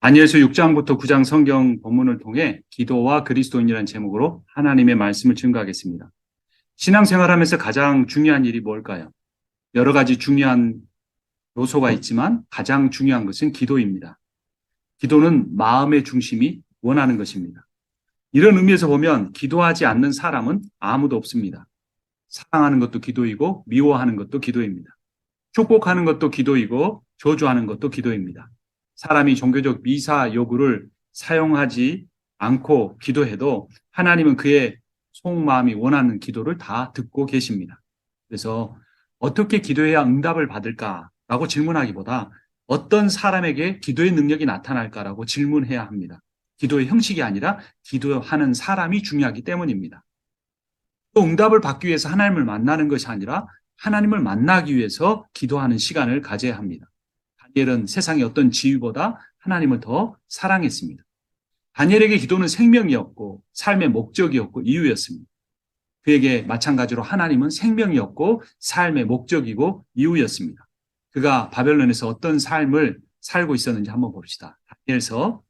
다니엘서 6장부터 9장 성경 본문을 통해 기도와 그리스도인이라는 제목으로 하나님의 말씀을 증거하겠습니다. 신앙생활하면서 가장 중요한 일이 뭘까요? 여러 가지 중요한 요소가 있지만 가장 중요한 것은 기도입니다. 기도는 마음의 중심이 원하는 것입니다. 이런 의미에서 보면 기도하지 않는 사람은 아무도 없습니다. 사랑하는 것도 기도이고 미워하는 것도 기도입니다. 축복하는 것도 기도이고 저주하는 것도 기도입니다. 사람이 종교적 미사 요구를 사용하지 않고 기도해도 하나님은 그의 속마음이 원하는 기도를 다 듣고 계십니다. 그래서 어떻게 기도해야 응답을 받을까라고 질문하기보다 어떤 사람에게 기도의 능력이 나타날까라고 질문해야 합니다. 기도의 형식이 아니라 기도하는 사람이 중요하기 때문입니다. 또 응답을 받기 위해서 하나님을 만나는 것이 아니라 하나님을 만나기 위해서 기도하는 시간을 가져야 합니다. 다니엘은 세상의 어떤 지위보다 하나님을 더 사랑했습니다. 다니엘에게 기도는 생명이었고 삶의 목적이었고 이유였습니다. 그에게 마찬가지로 하나님은 생명이었고 삶의 목적이고 이유였습니다. 그가 바벨론에서 어떤 삶을 살고 있었는지 한번 봅시다. 다니엘서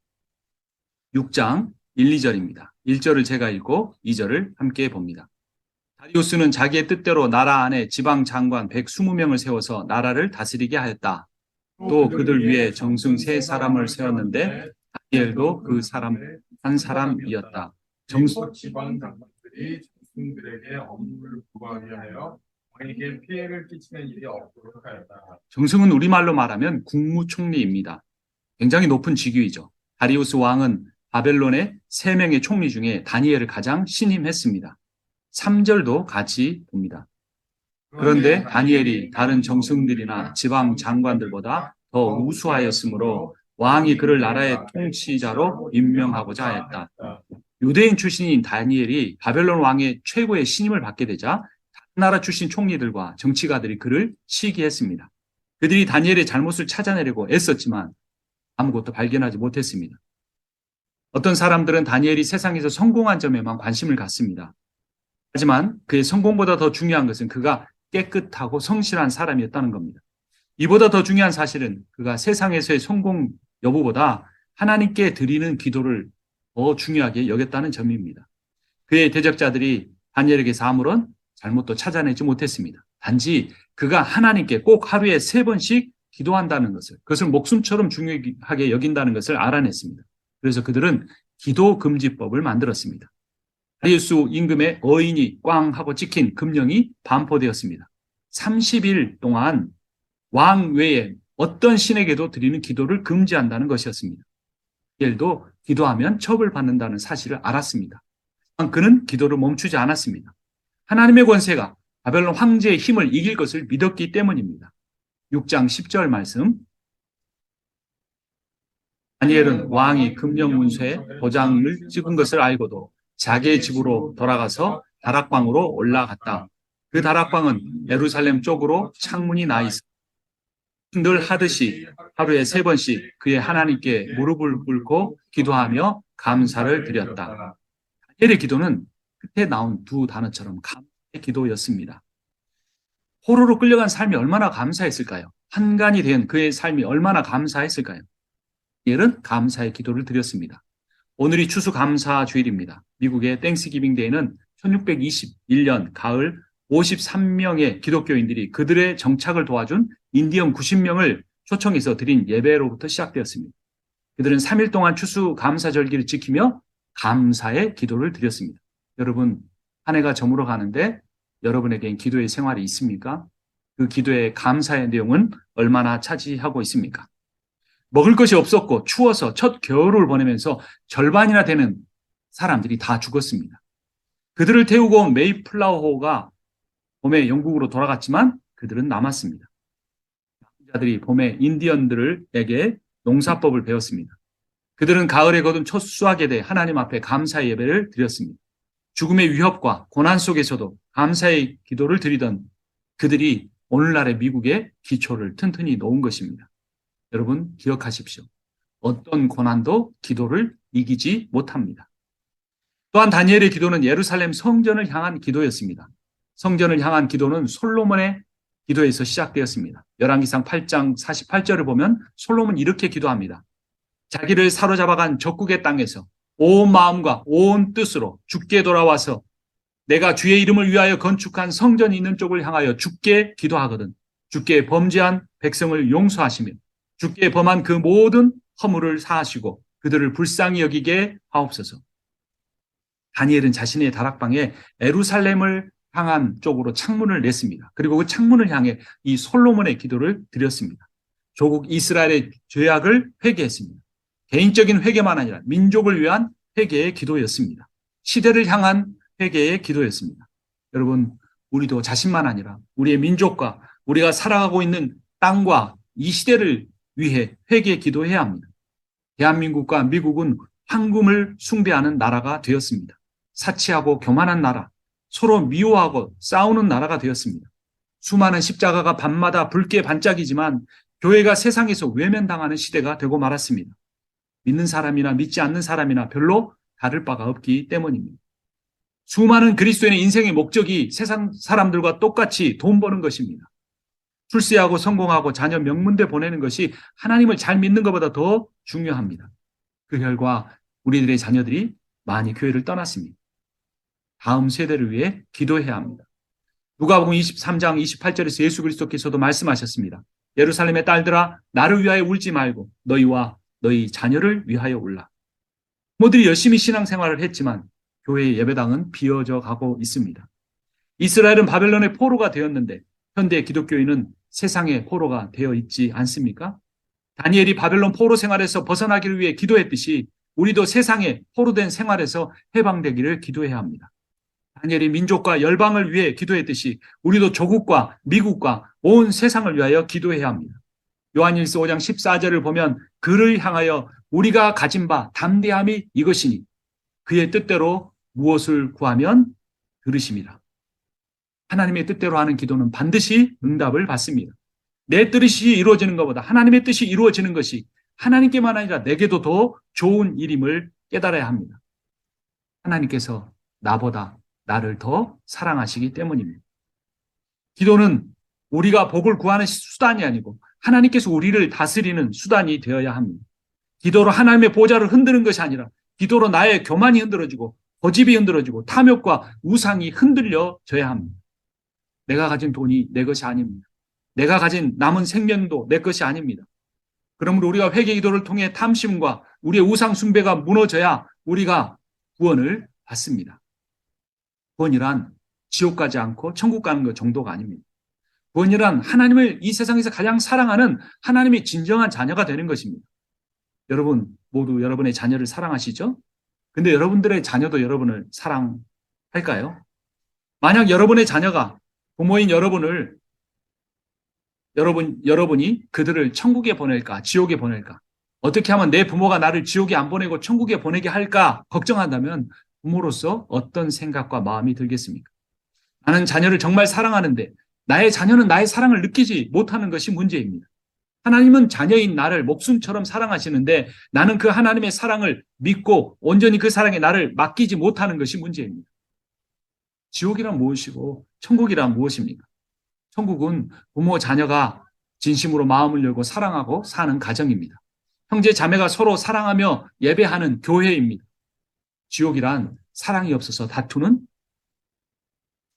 6장 1, 2절입니다. 1절을 제가 읽고 2절을 함께 봅니다. 다리우스는 자기의 뜻대로 나라 안에 지방 장관 120명을 세워서 나라를 다스리게 하였다. 또 그들 위에 정승 세 사람을 세웠는데 다니엘도 그 사람 한 사람이었다. 정승 일곱 지방 장관들이 정승들에게 업무를 부과하게 하여 왕에게 피해를 끼치는 일이 없도록 하였다. 정승은 우리말로 말하면 국무총리입니다. 굉장히 높은 직위이죠. 다리우스 왕은 바벨론의 세 명의 총리 중에 다니엘을 가장 신임했습니다. 3절도 같이 봅니다. 그런데 다니엘이 다른 정승들이나 지방 장관들보다 더 우수하였으므로 왕이 그를 나라의 통치자로 임명하고자 하였다. 유대인 출신인 다니엘이 바벨론 왕의 최고의 신임을 받게 되자 나라 출신 총리들과 정치가들이 그를 시기했습니다. 그들이 다니엘의 잘못을 찾아내려고 애썼지만 아무것도 발견하지 못했습니다. 어떤 사람들은 다니엘이 세상에서 성공한 점에만 관심을 갖습니다. 하지만 그의 성공보다 더 중요한 것은 그가 깨끗하고 성실한 사람이었다는 겁니다. 이보다 더 중요한 사실은 그가 세상에서의 성공 여부보다 하나님께 드리는 기도를 더 중요하게 여겼다는 점입니다. 그의 대적자들이 다니엘에게서 아무런 잘못도 찾아내지 못했습니다. 단지 그가 하나님께 꼭 하루에 세 번씩 기도한다는 것을, 그것을 목숨처럼 중요하게 여긴다는 것을 알아냈습니다. 그래서 그들은 기도 금지법을 만들었습니다. 다리우스 임금의 어인이 꽝 하고 찍힌 금령이 반포되었습니다. 30일 동안 왕 외에 어떤 신에게도 드리는 기도를 금지한다는 것이었습니다. 다니엘도 기도하면 처벌받는다는 사실을 알았습니다. 그는 기도를 멈추지 않았습니다. 하나님의 권세가 바벨론 황제의 힘을 이길 것을 믿었기 때문입니다. 6장 10절 말씀. 다니엘은 왕이 금령 문서에 도장을 찍은 것을 알고도 자기의 집으로 돌아가서 다락방으로 올라갔다. 그 다락방은 예루살렘 쪽으로 창문이 나 있어 늘 하듯이 하루에 세 번씩 그의 하나님께 무릎을 꿇고 기도하며 감사를 드렸다. 다니엘의 기도는 끝에 나온 두 단어처럼 감사의 기도였습니다. 호로로 끌려간 삶이 얼마나 감사했을까요? 한간이 된 그의 삶이 얼마나 감사했을까요? 다니엘은 감사의 기도를 드렸습니다. 오늘이 추수감사 주일입니다. 미국의 땡스기빙 데이는 1621년 가을 53명의 기독교인들이 그들의 정착을 도와준 인디언 90명을 초청해서 드린 예배로부터 시작되었습니다. 그들은 3일 동안 추수감사 절기를 지키며 감사의 기도를 드렸습니다. 여러분, 한 해가 저물어 가는데 여러분에겐 기도의 생활이 있습니까? 그 기도의 감사의 내용은 얼마나 차지하고 있습니까? 먹을 것이 없었고 추워서 첫 겨울을 보내면서 절반이나 되는 사람들이 다 죽었습니다. 그들을 태우고 온 메이플라워호가 봄에 영국으로 돌아갔지만 그들은 남았습니다. 자들이 봄에 인디언들에게 농사법을 배웠습니다. 그들은 가을에 거둔 첫 수확에 대해 하나님 앞에 감사의 예배를 드렸습니다. 죽음의 위협과 고난 속에서도 감사의 기도를 드리던 그들이 오늘날의 미국의 기초를 튼튼히 놓은 것입니다. 여러분 기억하십시오. 어떤 고난도 기도를 이기지 못합니다. 또한 다니엘의 기도는 예루살렘 성전을 향한 기도였습니다. 성전을 향한 기도는 솔로몬의 기도에서 시작되었습니다. 열왕기상 8장 48절을 보면 솔로몬 이렇게 기도합니다. 자기를 사로잡아간 적국의 땅에서 온 마음과 온 뜻으로 죽게 돌아와서 내가 주의 이름을 위하여 건축한 성전이 있는 쪽을 향하여 죽게 기도하거든 죽게 범죄한 백성을 용서하시며 죽게 범한 그 모든 허물을 사하시고 그들을 불쌍히 여기게 하옵소서. 다니엘은 자신의 다락방에 에루살렘을 향한 쪽으로 창문을 냈습니다. 그리고 그 창문을 향해 이 솔로몬의 기도를 드렸습니다. 조국 이스라엘의 죄악을 회개했습니다. 개인적인 회개만 아니라 민족을 위한 회개의 기도였습니다. 시대를 향한 회개의 기도였습니다. 여러분, 우리도 자신만 아니라 우리의 민족과 우리가 살아가고 있는 땅과 이 시대를 위해 회개 기도해야 합니다. 대한민국과 미국은 황금을 숭배하는 나라가 되었습니다. 사치하고 교만한 나라, 서로 미워하고 싸우는 나라가 되었습니다. 수많은 십자가가 밤마다 붉게 반짝이지만 교회가 세상에서 외면당하는 시대가 되고 말았습니다. 믿는 사람이나 믿지 않는 사람이나 별로 다를 바가 없기 때문입니다. 수많은 그리스도인의 인생의 목적이 세상 사람들과 똑같이 돈 버는 것입니다. 출세하고 성공하고 자녀 명문대 보내는 것이 하나님을 잘 믿는 것보다 더 중요합니다. 그 결과 우리들의 자녀들이 많이 교회를 떠났습니다. 다음 세대를 위해 기도해야 합니다. 누가복음 23장 28절에서 예수 그리스도께서도 말씀하셨습니다. 예루살렘의 딸들아 나를 위하여 울지 말고 너희와 너희 자녀를 위하여 울라. 모두들이 열심히 신앙생활을 했지만 교회의 예배당은 비어져 가고 있습니다. 이스라엘은 바벨론의 포로가 되었는데 현대 기독교인은 세상의 포로가 되어 있지 않습니까? 다니엘이 바벨론 포로 생활에서 벗어나기를 위해 기도했듯이 우리도 세상의 포로된 생활에서 해방되기를 기도해야 합니다. 다니엘이 민족과 열방을 위해 기도했듯이 우리도 조국과 미국과 온 세상을 위하여 기도해야 합니다. 요한일서 5장 14절을 보면 그를 향하여 우리가 가진 바 담대함이 이것이니 그의 뜻대로 무엇을 구하면 들으심이라. 하나님의 뜻대로 하는 기도는 반드시 응답을 받습니다. 내 뜻이 이루어지는 것보다 하나님의 뜻이 이루어지는 것이 하나님께만 아니라 내게도 더 좋은 일임을 깨달아야 합니다. 하나님께서 나보다 나를 더 사랑하시기 때문입니다. 기도는 우리가 복을 구하는 수단이 아니고 하나님께서 우리를 다스리는 수단이 되어야 합니다. 기도로 하나님의 보좌를 흔드는 것이 아니라 기도로 나의 교만이 흔들어지고 고집이 흔들어지고 탐욕과 우상이 흔들려져야 합니다. 내가 가진 돈이 내 것이 아닙니다. 내가 가진 남은 생명도 내 것이 아닙니다. 그러므로 우리가 회개 기도를 통해 탐심과 우리의 우상 숭배가 무너져야 우리가 구원을 받습니다. 구원이란 지옥 가지 않고 천국 가는 것 정도가 아닙니다. 구원이란 하나님을 이 세상에서 가장 사랑하는 하나님의 진정한 자녀가 되는 것입니다. 여러분 모두 여러분의 자녀를 사랑하시죠? 근데 여러분들의 자녀도 여러분을 사랑할까요? 만약 여러분의 자녀가 부모인 여러분을 여러분 여러분이 그들을 천국에 보낼까 지옥에 보낼까 어떻게 하면 내 부모가 나를 지옥에 안 보내고 천국에 보내게 할까 걱정한다면 부모로서 어떤 생각과 마음이 들겠습니까? 나는 자녀를 정말 사랑하는데 나의 자녀는 나의 사랑을 느끼지 못하는 것이 문제입니다. 하나님은 자녀인 나를 목숨처럼 사랑하시는데 나는 그 하나님의 사랑을 믿고 온전히 그 사랑에 나를 맡기지 못하는 것이 문제입니다. 지옥이란 무엇이고 천국이란 무엇입니까? 천국은 부모 자녀가 진심으로 마음을 열고 사랑하고 사는 가정입니다. 형제 자매가 서로 사랑하며 예배하는 교회입니다. 지옥이란 사랑이 없어서 다투는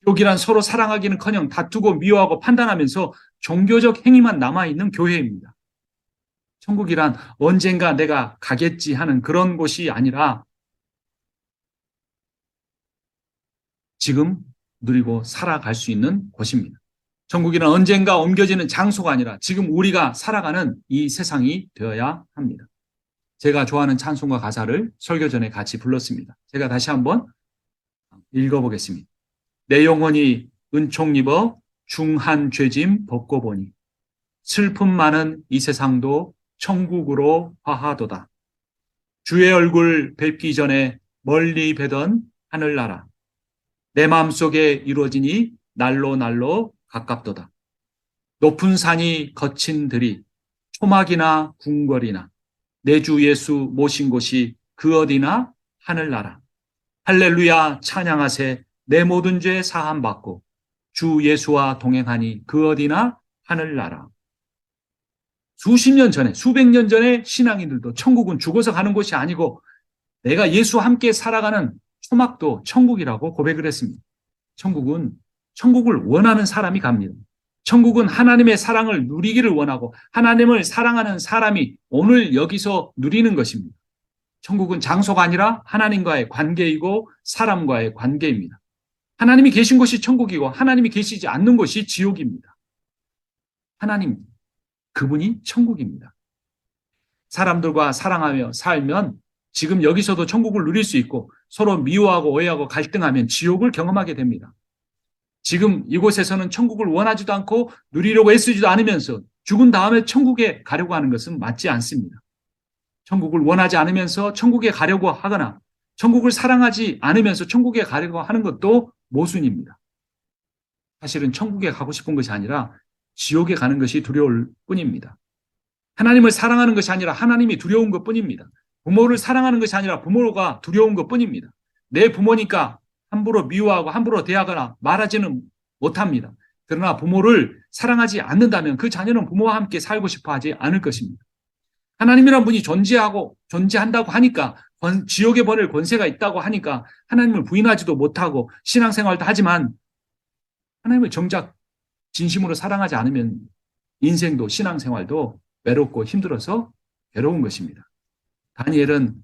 지옥이란 서로 사랑하기는커녕 다투고 미워하고 판단하면서 종교적 행위만 남아있는 교회입니다. 천국이란 언젠가 내가 가겠지 하는 그런 곳이 아니라 지금 누리고 살아갈 수 있는 곳입니다. 천국이란 언젠가 옮겨지는 장소가 아니라 지금 우리가 살아가는 이 세상이 되어야 합니다. 제가 좋아하는 찬송과 가사를 설교 전에 같이 불렀습니다. 제가 다시 한번 읽어보겠습니다. 내 영혼이 은총 입어 중한 죄짐 벗고 보니 슬픔 많은 이 세상도 천국으로 화하도다. 주의 얼굴 뵙기 전에 멀리 뵈던 하늘나라 내 마음속에 이루어지니 날로 날로 가깝도다. 높은 산이 거친 들이 초막이나 궁궐이나 내 주 예수 모신 곳이 그 어디나 하늘나라. 할렐루야 찬양하세 내 모든 죄 사함 받고 주 예수와 동행하니 그 어디나 하늘나라. 수십 년 전에, 수백 년 전에 신앙인들도 천국은 죽어서 가는 곳이 아니고 내가 예수와 함께 살아가는 초막도 천국이라고 고백을 했습니다. 천국은 천국을 원하는 사람이 갑니다. 천국은 하나님의 사랑을 누리기를 원하고 하나님을 사랑하는 사람이 오늘 여기서 누리는 것입니다. 천국은 장소가 아니라 하나님과의 관계이고 사람과의 관계입니다. 하나님이 계신 곳이 천국이고 하나님이 계시지 않는 곳이 지옥입니다. 하나님, 그분이 천국입니다. 사람들과 사랑하며 살면 지금 여기서도 천국을 누릴 수 있고 서로 미워하고 오해하고 갈등하면 지옥을 경험하게 됩니다. 지금 이곳에서는 천국을 원하지도 않고 누리려고 애쓰지도 않으면서 죽은 다음에 천국에 가려고 하는 것은 맞지 않습니다. 천국을 원하지 않으면서 천국에 가려고 하거나 천국을 사랑하지 않으면서 천국에 가려고 하는 것도 모순입니다. 사실은 천국에 가고 싶은 것이 아니라 지옥에 가는 것이 두려울 뿐입니다. 하나님을 사랑하는 것이 아니라 하나님이 두려운 것 뿐입니다. 부모를 사랑하는 것이 아니라 부모가 두려운 것 뿐입니다. 내 부모니까 함부로 미워하고 함부로 대하거나 말하지는 못합니다. 그러나 부모를 사랑하지 않는다면 그 자녀는 부모와 함께 살고 싶어 하지 않을 것입니다. 하나님이란 분이 존재하고 존재한다고 하니까 권- 지옥에 보낼 권세가 있다고 하니까 하나님을 부인하지도 못하고 신앙생활도 하지만 하나님을 정작 진심으로 사랑하지 않으면 인생도 신앙생활도 외롭고 힘들어서 괴로운 것입니다. 다니엘은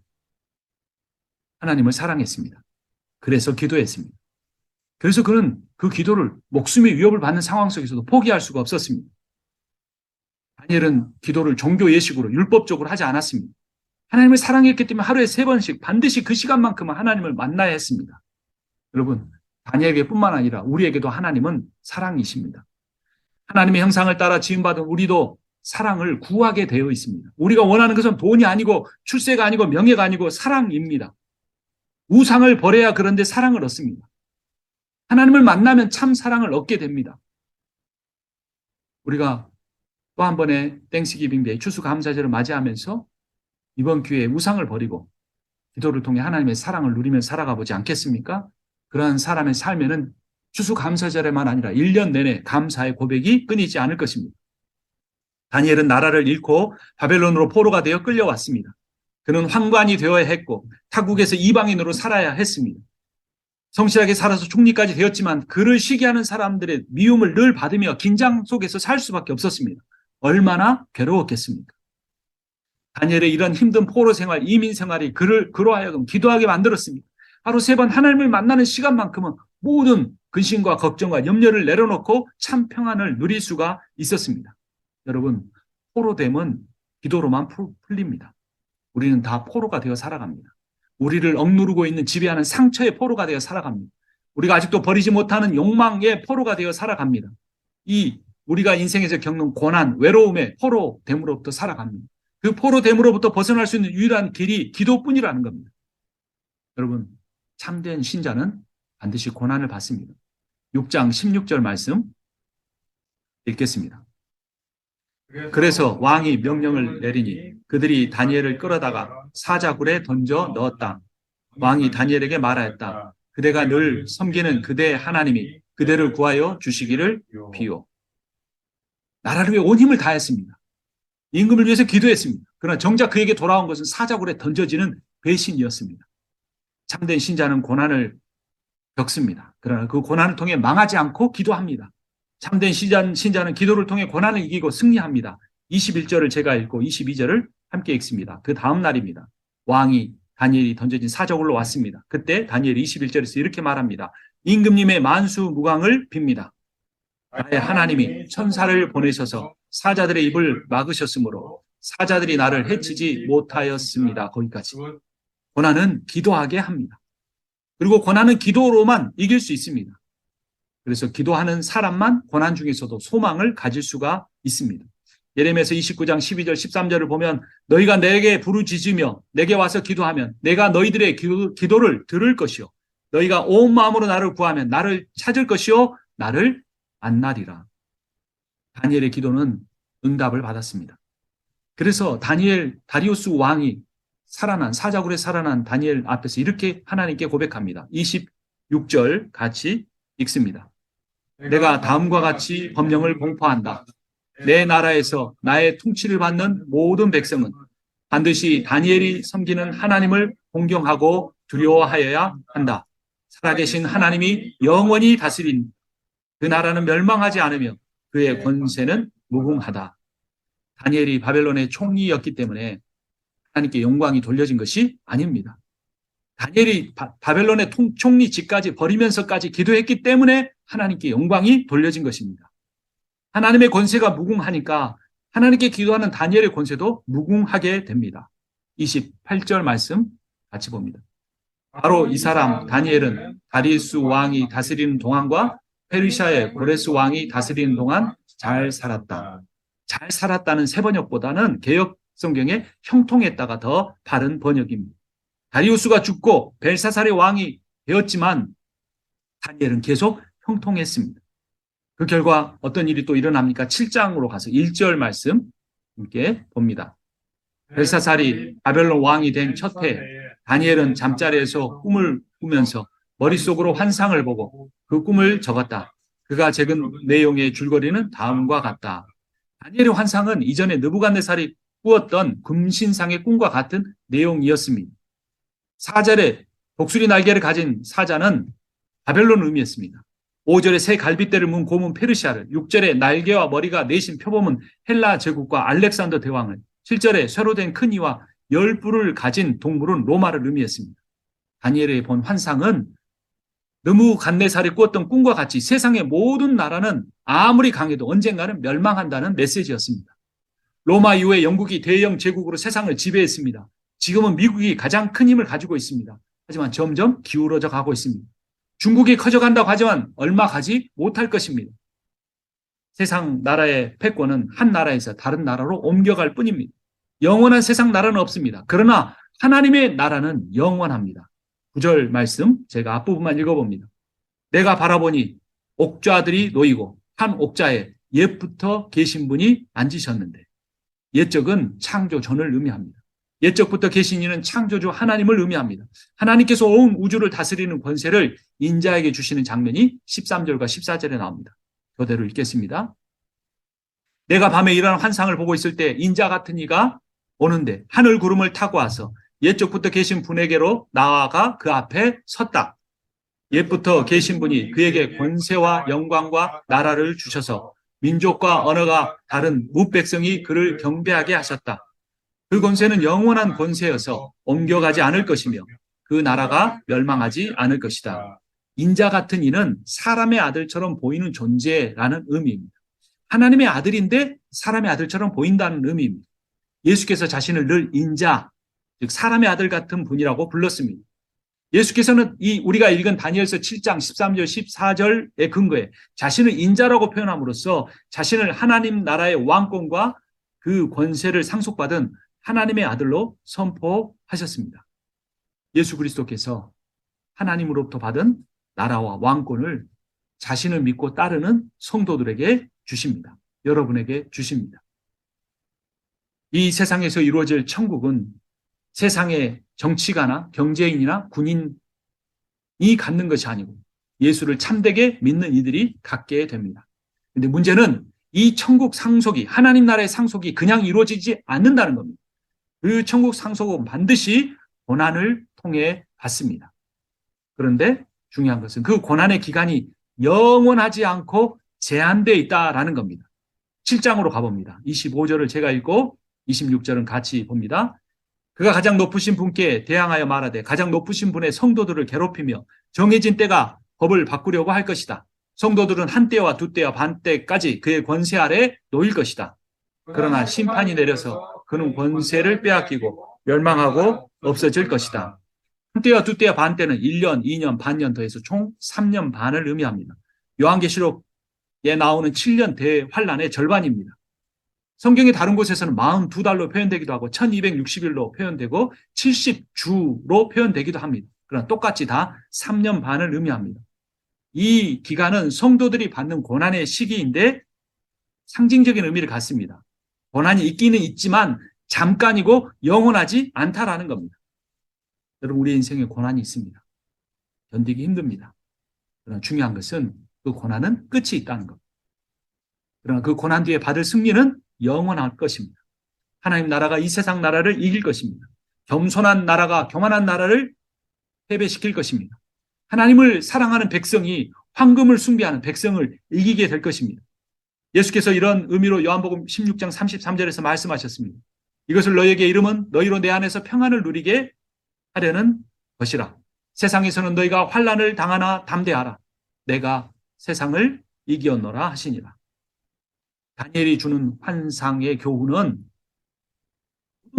하나님을 사랑했습니다. 그래서 기도했습니다. 그래서 그는 그 기도를 목숨의 위협을 받는 상황 속에서도 포기할 수가 없었습니다. 다니엘은 기도를 종교 예식으로 율법적으로 하지 않았습니다. 하나님을 사랑했기 때문에 하루에 세 번씩 반드시 그 시간만큼은 하나님을 만나야 했습니다. 여러분, 다니엘에게뿐만 아니라 우리에게도 하나님은 사랑이십니다. 하나님의 형상을 따라 지음받은 우리도 사랑을 구하게 되어 있습니다. 우리가 원하는 것은 돈이 아니고 출세가 아니고 명예가 아니고 사랑입니다. 우상을 버려야 그런데 사랑을 얻습니다. 하나님을 만나면 참 사랑을 얻게 됩니다. 우리가 또 한 번의 땡스기빙 데이 추수감사절을 맞이하면서 이번 기회에 우상을 버리고 기도를 통해 하나님의 사랑을 누리며 살아가 보지 않겠습니까? 그러한 사람의 삶에는 추수감사절에만 아니라 1년 내내 감사의 고백이 끊이지 않을 것입니다. 다니엘은 나라를 잃고 바벨론으로 포로가 되어 끌려왔습니다. 그는 황관이 되어야 했고 타국에서 이방인으로 살아야 했습니다. 성실하게 살아서 총리까지 되었지만 그를 시기하는 사람들의 미움을 늘 받으며 긴장 속에서 살 수밖에 없었습니다. 얼마나 괴로웠겠습니까? 다니엘의 이런 힘든 포로 생활, 이민 생활이 그를 그로 하여금 기도하게 만들었습니다. 하루 세 번 하나님을 만나는 시간만큼은 모든 근심과 걱정과 염려를 내려놓고 참 평안을 누릴 수가 있었습니다. 여러분, 포로됨은 기도로만 풀- 풀립니다. 우리는 다 포로가 되어 살아갑니다. 우리를 억누르고 있는 지배하는 상처의 포로가 되어 살아갑니다. 우리가 아직도 버리지 못하는 욕망의 포로가 되어 살아갑니다. 이 우리가 인생에서 겪는 고난, 외로움의 포로됨으로부터 살아갑니다. 그 포로됨으로부터 벗어날 수 있는 유일한 길이 기도뿐이라는 겁니다. 여러분, 참된 신자는 반드시 고난을 받습니다. 6장 16절 말씀 읽겠습니다. 그래서 왕이 명령을 내리니 그들이 다니엘을 끌어다가 사자굴에 던져 넣었다. 왕이 다니엘에게 말하였다. 그대가 늘 섬기는 그대 하나님이 그대를 구하여 주시기를 비요. 나라를 위해 온 힘을 다했습니다. 임금을 위해서 기도했습니다. 그러나 정작 그에게 돌아온 것은 사자굴에 던져지는 배신이었습니다. 참된 신자는 고난을 겪습니다. 그러나 그 고난을 통해 망하지 않고 기도합니다. 참된 신자, 신자는 기도를 통해 고난을 이기고 승리합니다. 21절을 제가 읽고 22절을 함께 읽습니다. 그 다음 날입니다. 왕이 다니엘이 던져진 사자굴로 왔습니다. 그때 다니엘이 21절에서 이렇게 말합니다. 임금님의 만수 무강을 빕니다. 나의 하나님이 천사를 보내셔서 사자들의 입을 막으셨으므로 사자들이 나를 해치지 못하였습니다. 거기까지. 고난은 기도하게 합니다. 그리고 고난은 기도로만 이길 수 있습니다. 그래서 기도하는 사람만 고난 중에서도 소망을 가질 수가 있습니다. 예레미야서 29장 12절 13절을 보면 너희가 내게 부르짖으며 내게 와서 기도하면 내가 너희들의 기도, 기도를 들을 것이요 너희가 온 마음으로 나를 구하면 나를 찾을 것이요 나를 만나리라. 다니엘의 기도는 응답을 받았습니다. 그래서 다니엘 다리우스 왕이 살아난 사자굴에 살아난 다니엘 앞에서 이렇게 하나님께 고백합니다. 26절 같이 읽습니다. 내가 다음과 같이 법령을 공포한다. 내 나라에서 나의 통치를 받는 모든 백성은 반드시 다니엘이 섬기는 하나님을 공경하고 두려워하여야 한다. 살아계신 하나님이 영원히 다스린 그 나라는 멸망하지 않으며 그의 권세는 무궁하다. 다니엘이 바벨론의 총리였기 때문에 하나님께 영광이 돌려진 것이 아닙니다. 다니엘이 바, 바벨론의 통, 총리직까지 버리면서까지 기도했기 때문에 하나님께 영광이 돌려진 것입니다. 하나님의 권세가 무궁하니까 하나님께 기도하는 다니엘의 권세도 무궁하게 됩니다. 28절 말씀 같이 봅니다. 바로 이 사람 다니엘은 다리스 왕이 다스리는 동안과 페르시아의 고레스 왕이 다스리는 동안 잘 살았다. 잘 살았다는 새 번역보다는 개혁 성경에 형통했다가 더 바른 번역입니다. 다리우스가 죽고 벨사살의 왕이 되었지만 다니엘은 계속 형통했습니다. 그 결과 어떤 일이 또 일어납니까? 7장으로 가서 1절 말씀 함께 봅니다. 벨사살이 바벨론 왕이 된 첫 해 다니엘은 잠자리에서 꿈을 꾸면서 머릿속으로 환상을 보고 그 꿈을 적었다. 그가 적은 내용의 줄거리는 다음과 같다. 다니엘의 환상은 이전에 느부갓네살이 꾸었던 금신상의 꿈과 같은 내용이었습니다. 사절에 독수리 날개를 가진 사자는 바벨론을 의미했습니다. 5절에 새 갈빗대를 문 고문 페르시아를, 6절에 날개와 머리가 내신 표범은 헬라 제국과 알렉산더 대왕을, 7절에 쇠로 된 큰 이와 열 뿔을 가진 동물은 로마를 의미했습니다. 다니엘의 본 환상은 너무 간내살이 꾸었던 꿈과 같이 세상의 모든 나라는 아무리 강해도 언젠가는 멸망한다는 메시지였습니다. 로마 이후에 영국이 대영 제국으로 세상을 지배했습니다. 지금은 미국이 가장 큰 힘을 가지고 있습니다. 하지만 점점 기울어져 가고 있습니다. 중국이 커져간다고 하지만 얼마 가지 못할 것입니다. 세상 나라의 패권은 한 나라에서 다른 나라로 옮겨갈 뿐입니다. 영원한 세상 나라는 없습니다. 그러나 하나님의 나라는 영원합니다. 9절 말씀 제가 앞부분만 읽어봅니다. 내가 바라보니 옥좌들이 놓이고 한 옥좌에 옛부터 계신 분이 앉으셨는데 옛적은 창조 전을 의미합니다. 옛적부터 계신 이는 창조주 하나님을 의미합니다. 하나님께서 온 우주를 다스리는 권세를 인자에게 주시는 장면이 13절과 14절에 나옵니다. 그대로 읽겠습니다. 내가 밤에 일어난 환상을 보고 있을 때 인자 같은 이가 오는데 하늘 구름을 타고 와서 옛적부터 계신 분에게로 나아가 그 앞에 섰다. 옛부터 계신 분이 그에게 권세와 영광과 나라를 주셔서 민족과 언어가 다른 무백성이 그를 경배하게 하셨다. 그 권세는 영원한 권세여서 옮겨가지 않을 것이며 그 나라가 멸망하지 않을 것이다. 인자 같은 이는 사람의 아들처럼 보이는 존재라는 의미입니다. 하나님의 아들인데 사람의 아들처럼 보인다는 의미입니다. 예수께서 자신을 늘 인자, 즉 사람의 아들 같은 분이라고 불렀습니다. 예수께서는 이 우리가 읽은 다니엘서 7장 13절 14절의 근거에 자신을 인자라고 표현함으로써 자신을 하나님 나라의 왕권과 그 권세를 상속받은 하나님의 아들로 선포하셨습니다. 예수 그리스도께서 하나님으로부터 받은 나라와 왕권을 자신을 믿고 따르는 성도들에게 주십니다. 여러분에게 주십니다. 이 세상에서 이루어질 천국은 세상의 정치가나 경제인이나 군인이 갖는 것이 아니고 예수를 참되게 믿는 이들이 갖게 됩니다. 근데 문제는 이 천국 상속이 하나님 나라의 상속이 그냥 이루어지지 않는다는 겁니다. 그 천국 상속은 반드시 고난을 통해 받습니다. 그런데 중요한 것은 그 고난의 기간이 영원하지 않고 제한되어 있다라는 겁니다. 7장으로 가봅니다. 25절을 제가 읽고 26절은 같이 봅니다. 그가 가장 높으신 분께 대항하여 말하되 가장 높으신 분의 성도들을 괴롭히며 정해진 때가 법을 바꾸려고 할 것이다. 성도들은 한 때와 두 때와 반 때까지 그의 권세 아래 놓일 것이다. 그러나 심판이 내려서 그는 권세를 빼앗기고 멸망하고 없어질 것이다. 한 때와 두 때와 반 때는 1년, 2년, 반년 더해서 총 3년 반을 의미합니다. 요한계시록에 나오는 7년 대환란의 절반입니다. 성경의 다른 곳에서는 42달로 표현되기도 하고 1260일로 표현되고 70주로 표현되기도 합니다. 그러나 똑같이 다 3년 반을 의미합니다. 이 기간은 성도들이 받는 고난의 시기인데 상징적인 의미를 갖습니다. 고난이 있기는 있지만 잠깐이고 영원하지 않다라는 겁니다. 여러분 우리 인생에 고난이 있습니다. 견디기 힘듭니다. 그러나 중요한 것은 그 고난은 끝이 있다는 겁니다. 그러나 그 고난 뒤에 받을 승리는 영원할 것입니다. 하나님 나라가 이 세상 나라를 이길 것입니다. 겸손한 나라가 교만한 나라를 패배시킬 것입니다. 하나님을 사랑하는 백성이 황금을 숭배하는 백성을 이기게 될 것입니다. 예수께서 이런 의미로 요한복음 16장 33절에서 말씀하셨습니다. 이것을 너희에게 이름은 너희로 내 안에서 평안을 누리게 하려는 것이라. 세상에서는 너희가 환란을 당하나 담대하라. 내가 세상을 이기었노라 하시니라. 다니엘이 주는 환상의 교훈은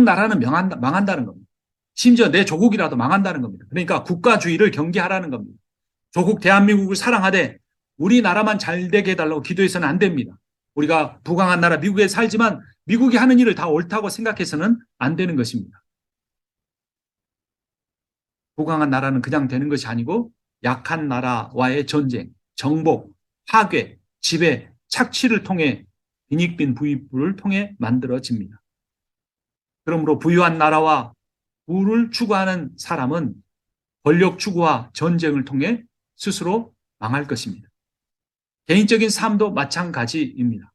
나라는 명한다, 망한다는 겁니다. 심지어 내 조국이라도 망한다는 겁니다. 그러니까 국가주의를 경계하라는 겁니다. 조국 대한민국을 사랑하되 우리나라만 잘 되게 해달라고 기도해서는 안 됩니다. 우리가 부강한 나라 미국에 살지만 미국이 하는 일을 다 옳다고 생각해서는 안 되는 것입니다. 부강한 나라는 그냥 되는 것이 아니고 약한 나라와의 전쟁, 정복, 파괴, 지배, 착취를 통해 빈익빈 부익부를 통해 만들어집니다. 그러므로 부유한 나라와 부를 추구하는 사람은 권력 추구와 전쟁을 통해 스스로 망할 것입니다. 개인적인 삶도 마찬가지입니다.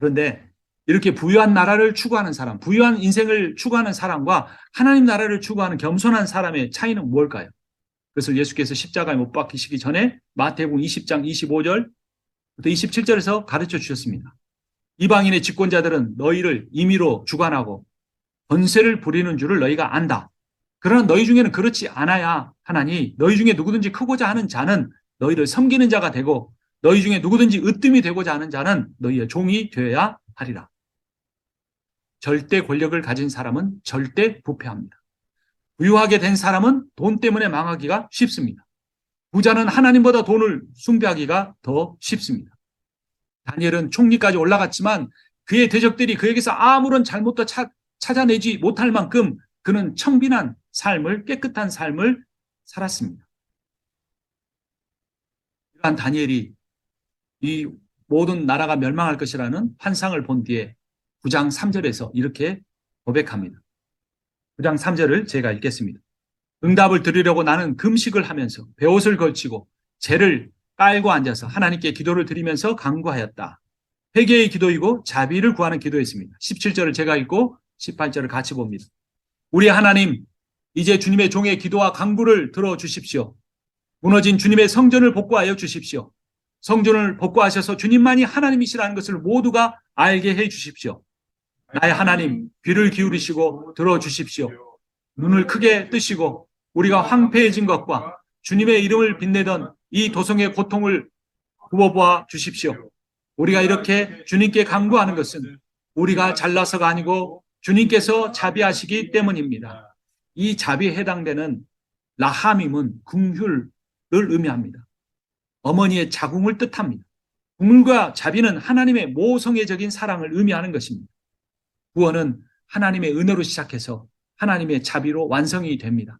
그런데 이렇게 부유한 나라를 추구하는 사람, 부유한 인생을 추구하는 사람과 하나님 나라를 추구하는 겸손한 사람의 차이는 무엇일까요? 그것을 예수께서 십자가에 못 박히시기 전에 마태복음 20장 25절부터 27절에서 가르쳐 주셨습니다. 이방인의 집권자들은 너희를 임의로 주관하고 권세를 부리는 줄을 너희가 안다. 그러나 너희 중에는 그렇지 않아야 하나니 너희 중에 누구든지 크고자 하는 자는 너희를 섬기는 자가 되고 너희 중에 누구든지 으뜸이 되고자 하는 자는 너희의 종이 되어야 하리라. 절대 권력을 가진 사람은 절대 부패합니다. 부유하게 된 사람은 돈 때문에 망하기가 쉽습니다. 부자는 하나님보다 돈을 숭배하기가 더 쉽습니다. 다니엘은 총리까지 올라갔지만 그의 대적들이 그에게서 아무런 잘못도 차, 찾아내지 못할 만큼 그는 청빈한 삶을 깨끗한 삶을 살았습니다. 이러한 다니엘이 이 모든 나라가 멸망할 것이라는 환상을 본 뒤에 9장 3절에서 이렇게 고백합니다. 9장 3절을 제가 읽겠습니다. 응답을 드리려고 나는 금식을 하면서 베옷을 걸치고 재를 깔고 앉아서 하나님께 기도를 드리면서 간구하였다. 회개의 기도이고 자비를 구하는 기도였습니다. 17절을 제가 읽고 18절을 같이 봅니다. 우리 하나님, 이제 주님의 종의 기도와 간구를 들어 주십시오. 무너진 주님의 성전을 복구하여 주십시오. 성전을 복구하셔서 주님만이 하나님이시라는 것을 모두가 알게 해 주십시오. 나의 하나님, 귀를 기울이시고 들어주십시오. 눈을 크게 뜨시고 우리가 황폐해진 것과 주님의 이름을 빛내던 이 도성의 고통을 구워보아 주십시오. 우리가 이렇게 주님께 간구하는 것은 우리가 잘나서가 아니고 주님께서 자비하시기 때문입니다. 이 자비에 해당되는 라함임은 궁휼을 의미합니다. 어머니의 자궁을 뜻합니다. 궁과 자비는 하나님의 모성애적인 사랑을 의미하는 것입니다. 구원은 하나님의 은혜로 시작해서 하나님의 자비로 완성이 됩니다.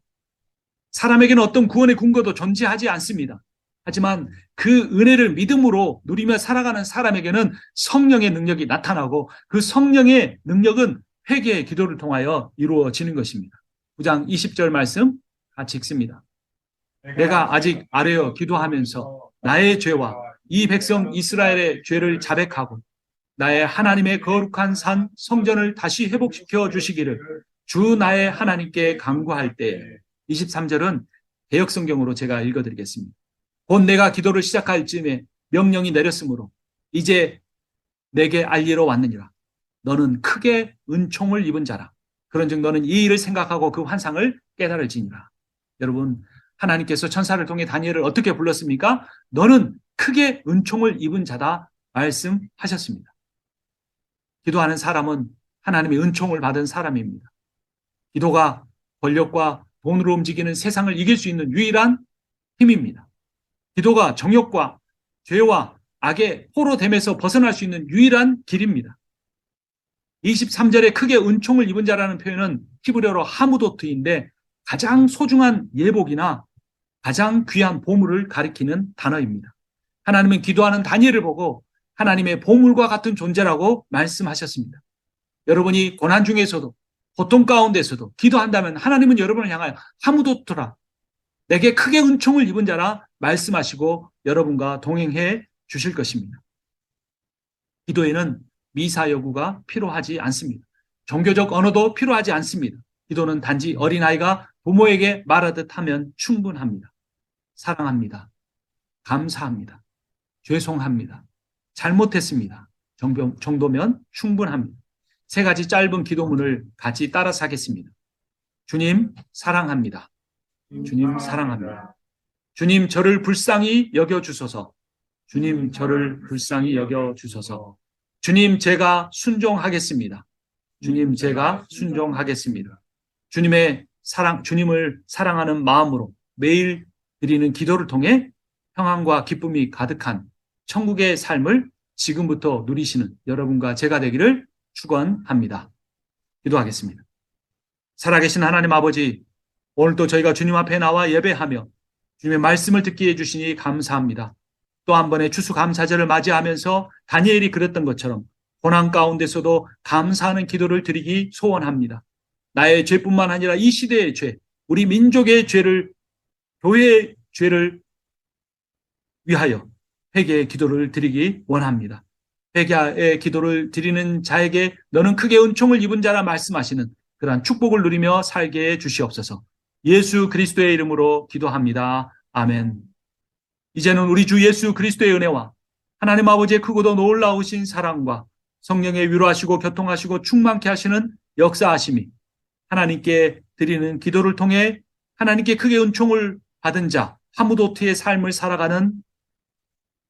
사람에게는 어떤 구원의 근거도 존재하지 않습니다. 하지만 그 은혜를 믿음으로 누리며 살아가는 사람에게는 성령의 능력이 나타나고 그 성령의 능력은 회개의 기도를 통하여 이루어지는 것입니다. 9장 20절 말씀 같이 읽습니다. 내가 아직 아뢰어 기도하면서 나의 죄와 이 백성 이스라엘의 죄를 자백하고 나의 하나님의 거룩한 산 성전을 다시 회복시켜 주시기를 주 나의 하나님께 간구할 때 23절은 개혁 성경으로 제가 읽어 드리겠습니다. 곧 내가 기도를 시작할 즈음에 명령이 내렸으므로 이제 내게 알리러 왔느니라. 너는 크게 은총을 입은 자라. 그런즉 너는 이 일을 생각하고 그 환상을 깨달을지니라. 여러분 하나님께서 천사를 통해 다니엘을 어떻게 불렀습니까? 너는 크게 은총을 입은 자다 말씀하셨습니다. 기도하는 사람은 하나님의 은총을 받은 사람입니다. 기도가 권력과 돈으로 움직이는 세상을 이길 수 있는 유일한 힘입니다. 기도가 정욕과 죄와 악의 포로됨에서 벗어날 수 있는 유일한 길입니다. 23절에 크게 은총을 입은 자라는 표현은 히브리어로 하무도트인데 가장 소중한 예복이나 가장 귀한 보물을 가리키는 단어입니다. 하나님은 기도하는 다니엘을 보고 하나님의 보물과 같은 존재라고 말씀하셨습니다. 여러분이 고난 중에서도 고통 가운데서도 기도한다면 하나님은 여러분을 향하여 하무도트라 내게 크게 은총을 입은 자라 말씀하시고 여러분과 동행해 주실 것입니다. 기도에는 미사 여구가 필요하지 않습니다. 종교적 언어도 필요하지 않습니다. 기도는 단지 어린아이가 부모에게 말하듯 하면 충분합니다. 사랑합니다. 감사합니다. 죄송합니다. 잘못했습니다. 정도- 정도면 충분합니다. 세 가지 짧은 기도문을 같이 따라서 하겠습니다. 주님, 사랑합니다. 주님, 사랑합니다. 주님, 저를 불쌍히 여겨 주소서. 주님, 저를 불쌍히 여겨 주소서. 주님, 제가 순종하겠습니다. 주님, 제가 순종하겠습니다. 주님의 사랑, 주님을 사랑하는 마음으로 매일 드리는 기도를 통해 평안과 기쁨이 가득한 천국의 삶을 지금부터 누리시는 여러분과 제가 되기를 축원합니다. 기도하겠습니다. 살아계신 하나님 아버지, 오늘도 저희가 주님 앞에 나와 예배하며 주님의 말씀을 듣게 해주시니 감사합니다. 또 한 번의 추수감사절을 맞이하면서 다니엘이 그랬던 것처럼 고난 가운데서도 감사하는 기도를 드리기 소원합니다. 나의 죄뿐만 아니라 이 시대의 죄, 우리 민족의 죄를, 교회의 죄를 위하여 회개의 기도를 드리기 원합니다. 회개의 기도를 드리는 자에게 너는 크게 은총을 입은 자라 말씀하시는 그러한 축복을 누리며 살게 해 주시옵소서. 예수 그리스도의 이름으로 기도합니다. 아멘. 이제는 우리 주 예수 그리스도의 은혜와 하나님 아버지의 크고도 놀라우신 사랑과 성령의 위로하시고 교통하시고 충만케 하시는 역사하심이 하나님께 드리는 기도를 통해 하나님께 크게 은총을 받은 자 하무도트의 삶을 살아가는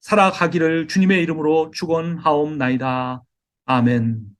살아가기를 주님의 이름으로 축원하옵나이다. 아멘.